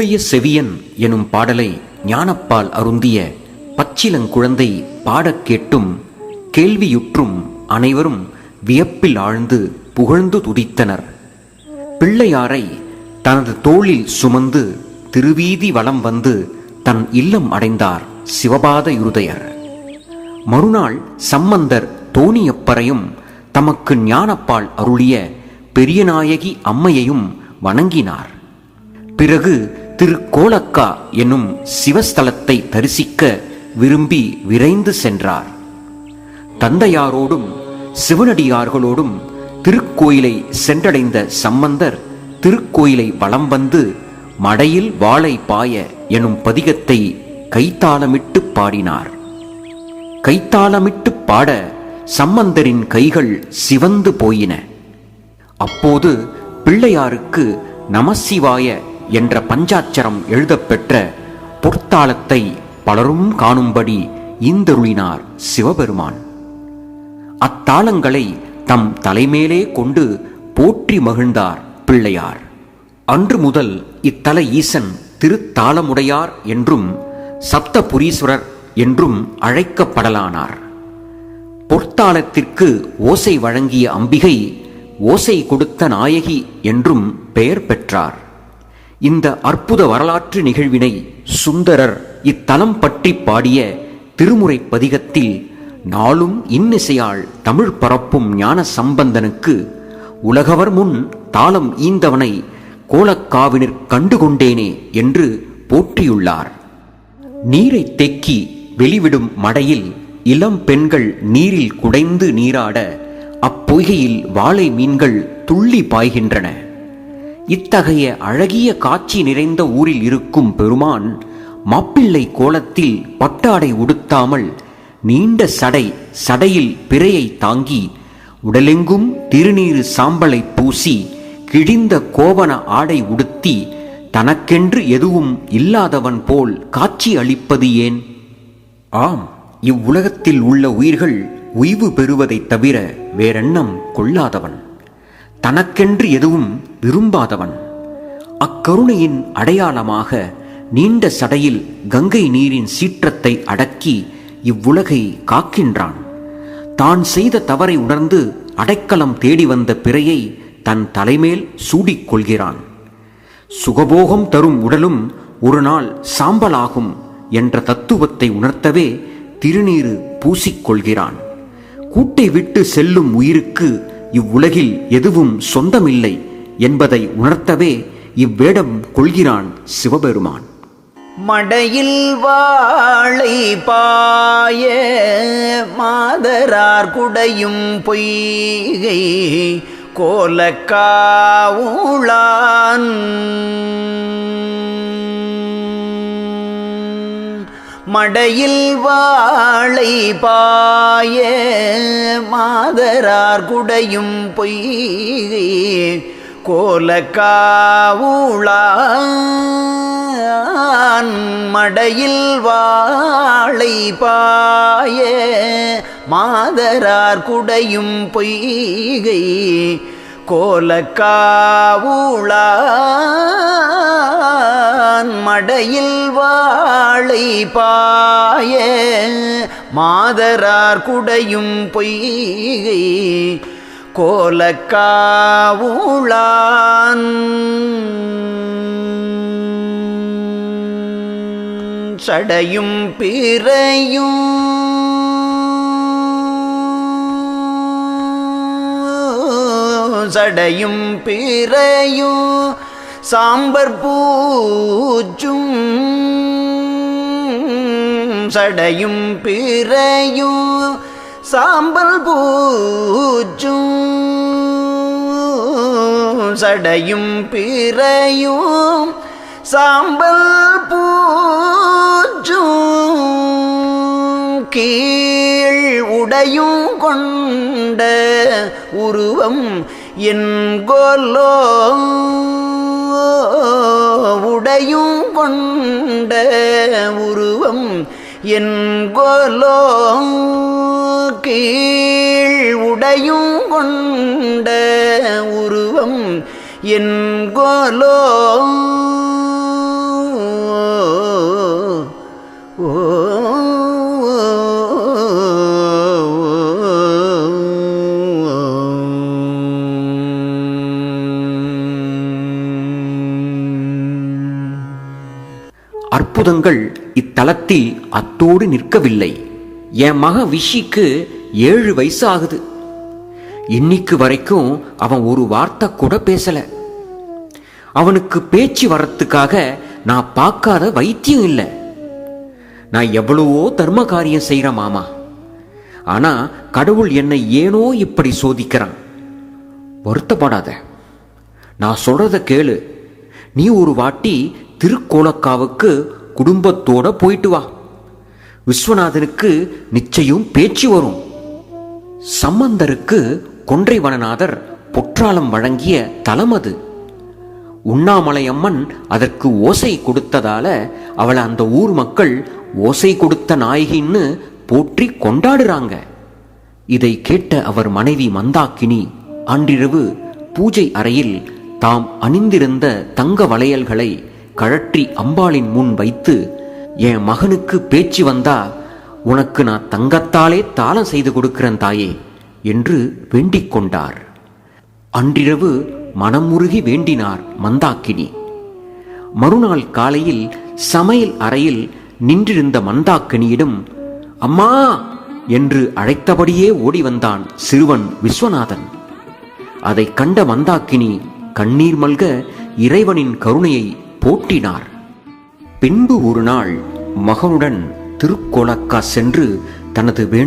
உடைய செவியன் எனும் பாடலை ஞானப்பால் அருந்திய பச்சிலங்குழந்தை பாடக் கேட்டும் கேள்வியுற்றும் அனைவரும் வியப்பில் ஆழ்ந்து புகழ்ந்து துதித்தனர். பிள்ளையாரை தனது தோளில் சுமந்து திருவீதி வலம் வந்து தன் இல்லம் அடைந்தார் சிவபாத இருதயர். மறுநாள் சம்பந்தர் தோணியப்பரையும் தமக்கு ஞானப்பால் அருளிய பெரியநாயகி அம்மையையும் வணங்கினார். பிறகு திருக்கோலக்கா என்னும் சிவஸ்தலத்தை தரிசிக்க விரும்பி விரைந்து சென்றார். தந்தையாரோடும் சிவனடியார்களோடும் திருக்கோயிலை சென்றடைந்த சம்பந்தர் திருக்கோயிலை வலம் வந்து மடையில் வாளை பாய எனும் பதிகத்தை கைத்தாளமிட்டு பாடினார். கைத்தாளமிட்டு பாட சம்பந்தரின் கைகள் சிவந்து போயின. அப்போது பிள்ளையாருக்கு நமசிவாய என்ற பஞ்சாட்சரம் எழுதப்பெற்ற பொற்தாளத்தை பலரும் காணும்படி ஈந்தருளினார் சிவபெருமான். அத்தாளங்களை தம் தலைமேலே கொண்டு போற்றி மகிழ்ந்தார் பிள்ளையார். அன்று முதல் இத்தல ஈசன் திருத்தாளமுடையார் என்றும் சப்தபுரீஸ்வரர் என்றும் அழைக்கப்படலானார். பொற்தாளத்திற்கு ஓசை வழங்கிய அம்பிகை ஓசை கொடுத்த நாயகி என்றும் பெயர் பெற்றார். இந்த அற்புத வரலாற்று நிகழ்வினை சுந்தரர் இத்தலம் பற்றி பாடிய திருமுறை பதிகத்தில் நாளும் இன்னிசையால் தமிழ் பரப்பும் ஞான சம்பந்தனுக்கு உலகவர் முன் தாளம் ஈந்தவனை கோலக்காவினர் கண்டுகொண்டேனே என்று போற்றியுள்ளார். நீரை தேக்கி வெளிவிடும் மடையில் இளம் பெண்கள் நீரில் குடைந்து நீராட அப்பொய்கையில் வாழை மீன்கள் துள்ளி பாய்கின்றன. இத்தகைய அழகிய காட்சி நிறைந்த ஊரில் இருக்கும் பெருமான் மாப்பிள்ளை கோலத்தில் பட்டாடை உடுத்தாமல் நீண்ட சடை சடையில் பிறையை தாங்கி உடலெங்கும் திருநீறு சாம்பலை பூசி கிழிந்த கோவன ஆடை உடுத்தி தனக்கென்று எதுவும் இல்லாதவன் போல் காட்சி அளிப்பது ஏன்? ஆம் இவ்வுலகத்தில் உள்ள உயிர்கள் உய்வு பெறுவதைத் தவிர வேறெண்ணம் கொள்ளாதவன். தனக்கென்று எதுவும் விரும்பாதவன். அக்கருணையின் அடையாளமாக நீண்ட சடையில் கங்கை நீரின் சீற்றத்தை அடக்கி இவ்வுலகை காக்கின்றான். தான் செய்த தவறை உணர்ந்து அடைக்கலம் தேடி வந்த பிறையை தன் தலைமேல் சூடிக் கொள்கிறான் சுகபோகம் தரும் உடலும் ஒரு நாள் சாம்பலாகும் என்ற தத்துவத்தை உணர்த்தவே திருநீறு பூசிக்கொள்கிறான். கூட்டை விட்டு செல்லும் உயிருக்கு இவ்வுலகில் எதுவும் சொந்தமில்லை என்பதை உணர்த்தவே இவ்வேடம் கொள்கிறான் சிவபெருமான். மடையில் வாழை பாய மாதரார் குடையும் பொய்கை கோலக்காவுளான் மடையில் வாழை பாய மாதரார் குடையும் பொய் கோலக்காவுளான் மடையில் வாழை பாய மாதரார் குடையும் பொய்கை கோலக்காவுளான் மடையில் வாழை பாய மாதரார் குடையும் பொய்கை கோலக்காவுளான் சடையும் பிறையும் சடையும் பிறையும் சாம்பர் பூச்சும் சடையும் பிறையும் சாம்பல் பூச்சும் சடையும் பிறையும் சாம்பல் பூச்சும் கீழ் உடையும் கொண்ட உருவம் என் கொல்லோ என்கொலோ கீழ் உடையும் கொண்ட உருவம் என்கொலோ அற்புதங்கள் இத்தலத்தில் அத்தோடு நிற்கவில்லை. என் மக விஷிக்கு ஏழு வயசு ஆகுது இன்னைக்கு வரைக்கும் அவன் ஒரு வார்த்தை கூட பேசல. அவனுக்கு பேச்சு வரத்துக்காக நான் பார்க்காத வைத்தியம் இல்லை. நான் எவ்வளவோ தர்ம காரியம் செய்கிற மாமா. ஆனா கடவுள் என்னை ஏனோ இப்படி சோதிக்கிறான். வருத்தப்படாத. நான் சொல்றத கேளு. நீ ஒரு வாட்டி திருக்கோலக்காவுக்கு குடும்பத்தோட போயிட்டு வா. விஸ்வநாதனுக்கு நிச்சயம் பேச்சு வரும். சம்பந்தருக்கு கொன்றை வனநாதர் பொற்றாளம் வழங்கிய தலம் அது. உண்ணாமலை அம்மன் அதற்கு ஓசை கொடுத்ததால அவளை அந்த ஊர் மக்கள் ஓசை கொடுத்த நாயகின்னு போற்றி கொண்டாடுறாங்க. இதை கேட்ட அவர் மனைவி மந்தாக்கினி அன்றிரவு பூஜை அறையில் தாம் அணிந்திருந்த தங்க வளையல்களை கழற்றி அம்பாளின் முன் வைத்து என் மகனுக்கு பேச்சு வந்தா உனக்கு நான் தங்கத்தாலே தாளம் செய்து கொடுக்கிறேன் தாயே என்று வேண்டிக் கொண்டார். அன்றிரவு மனமுருகி வேண்டினார் மந்தாக்கினி. மறுநாள் காலையில் சமையல் அறையில் நின்றிருந்த மந்தாக்கினியிடம் அம்மா! என்று அழைத்தபடியே ஓடி வந்தான் சிறுவன் விஸ்வநாதன். அதை கண்ட மந்தாக்கினி கண்ணீர் மல்க இறைவனின் கருணையை போற்றினார் பின்பு ஒரு நாள் மகனுடன் திருக்கோலக்கா சென்று தனது வேண்டும்